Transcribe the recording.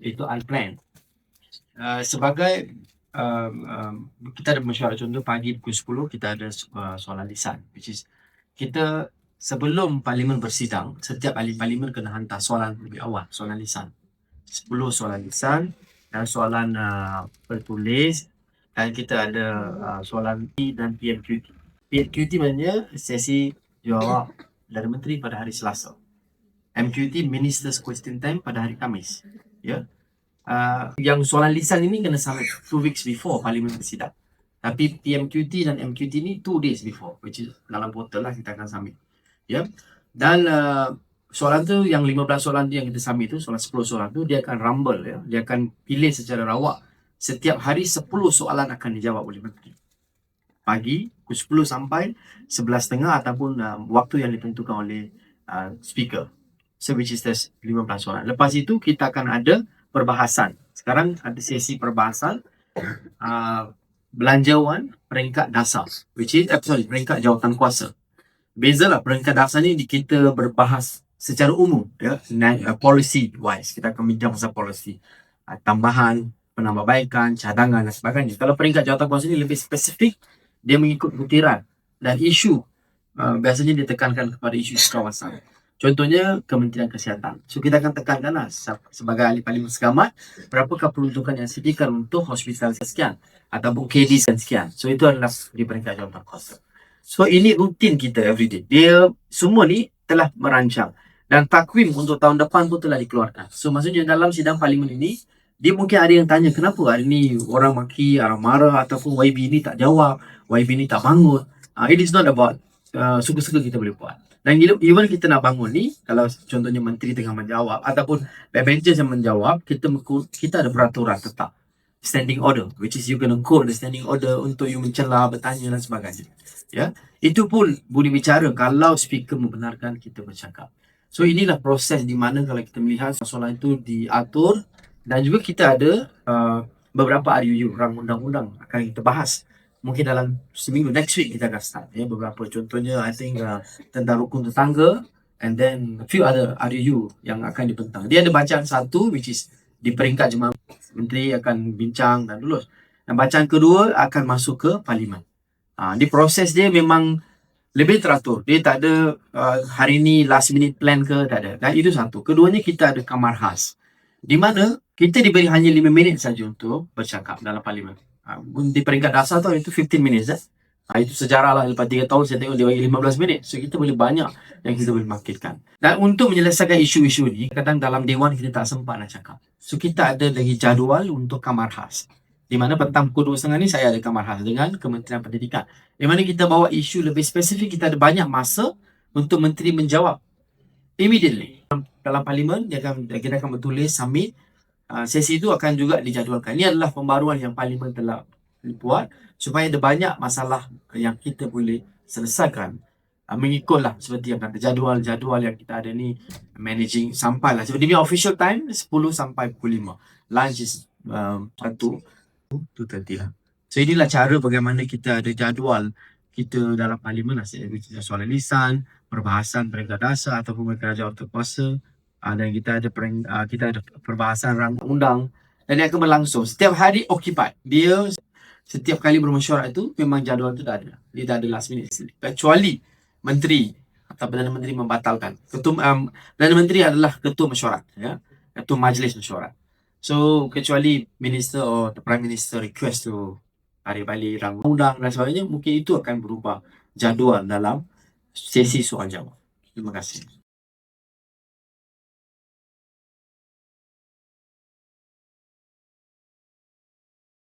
itu unplanned. Uh, sebagai um, um, kita ada mesyuarat contoh pagi pukul 10 kita ada uh, soalan lisan which is kita sebelum parlimen bersidang setiap ahli parlimen kena hantar soalan lebih awal soalan lisan 10 soalan lisan dan soalan uh, bertulis dan kita ada uh, soalan P dan PMQT. PMQT maknanya sesi jawab dari menteri pada hari Selasa. MQT Minister's Question Time pada hari Kamis. Ya. Uh, yang soalan lisan ini kena submit two weeks before parlimen bersidang. Tapi PMQT dan MQT ni two days before which is dalam portal lah kita akan submit. Ya. Dan uh, soalan tu yang 15 soalan tu yang kita submit tu soalan 10 soalan tu dia akan rumble ya. Dia akan pilih secara rawak setiap hari 10 soalan akan dijawab oleh menteri. Pagi pukul 10 sampai 11.30 ataupun uh, waktu yang ditentukan oleh uh, speaker. So which is the 15 soalan. Lepas itu kita akan ada perbahasan. Sekarang ada sesi perbahasan uh, belanjawan peringkat dasar. Which is, eh, sorry, peringkat jawatan kuasa. Beza lah peringkat dasar ni kita berbahas secara umum. Ya, uh, policy wise. Kita akan bincang pasal policy. Uh, tambahan, penambahbaikan, cadangan dan sebagainya. Kalau peringkat jawatan kuasa ini lebih spesifik, dia mengikut butiran dan isu. Uh, biasanya ditekankan kepada isu kawasan. Contohnya Kementerian Kesihatan. So kita akan tekankan lah sebagai ahli parlimen sekamat berapakah peruntukan yang sediakan untuk hospital sekian ataupun KD sekian. So itu adalah di peringkat jawatan kuasa. So ini rutin kita everyday. Dia semua ni telah merancang dan takwim untuk tahun depan pun telah dikeluarkan. So maksudnya dalam sidang parlimen ini dia mungkin ada yang tanya kenapa hari ni orang maki, orang marah ataupun YB ni tak jawab, YB ni tak bangun. Uh, it is not about uh, suka-suka kita boleh buat. Dan even kita nak bangun ni, kalau contohnya menteri tengah menjawab ataupun backbenchers yang menjawab, kita kita ada peraturan tetap standing order which is you gonna call the standing order untuk you mencela, bertanya dan sebagainya. Ya. Itu pun boleh bicara kalau speaker membenarkan kita bercakap. So inilah proses di mana kalau kita melihat soalan itu diatur dan juga kita ada uh, beberapa RUU rang undang-undang akan kita bahas mungkin dalam seminggu next week kita akan start ya. Beberapa contohnya I think uh, tentang rukun tetangga and then a few other RUU yang akan dibentang. Dia ada bacaan satu which is di peringkat jemaah menteri akan bincang dan lulus. Dan bacaan kedua akan masuk ke parlimen. Uh, di proses dia memang lebih teratur. Dia tak ada uh, hari ni last minute plan ke tak ada. Dan itu satu. Keduanya kita ada kamar khas. Di mana kita diberi hanya 5 minit saja untuk bercakap dalam parlimen. Ha, di peringkat dasar tu itu 15 minit eh. Ha, itu sejarah lah lepas 3 tahun saya tengok dia bagi 15 minit. So kita boleh banyak yang kita boleh marketkan. Dan untuk menyelesaikan isu-isu ni, kadang dalam dewan kita tak sempat nak cakap. So kita ada lagi jadual untuk kamar khas. Di mana petang pukul 2.30 ni saya ada kamar khas dengan Kementerian Pendidikan. Di mana kita bawa isu lebih spesifik, kita ada banyak masa untuk menteri menjawab immediately. Dalam parlimen, dia akan, kita akan bertulis, submit uh, sesi itu akan juga dijadualkan. Ini adalah pembaruan yang parlimen telah dibuat supaya ada banyak masalah yang kita boleh selesaikan uh, mengikutlah seperti yang kata jadual-jadual yang kita ada ni managing sampai lah. Ni official time 10 sampai pukul 5. Lunch is um, 1 tu tadi lah. So inilah cara bagaimana kita ada jadual kita dalam parlimen lah. Soalan lisan, perbahasan peringkat dasar ataupun jawab terkuasa uh, dan kita ada pereng, uh, kita ada perbahasan rang undang dan dia akan berlangsung. Setiap hari occupied dia setiap kali bermesyuarat itu memang jadual itu tak ada. Dia tak ada last minute kecuali menteri atau Perdana Menteri membatalkan. Ketua um, Perdana Menteri adalah ketua mesyuarat ya. Ketua majlis mesyuarat. So kecuali minister atau the prime minister request to tarik balik rang undang dan sebagainya mungkin itu akan berubah jadual dalam sesi soal jawab. Terima kasih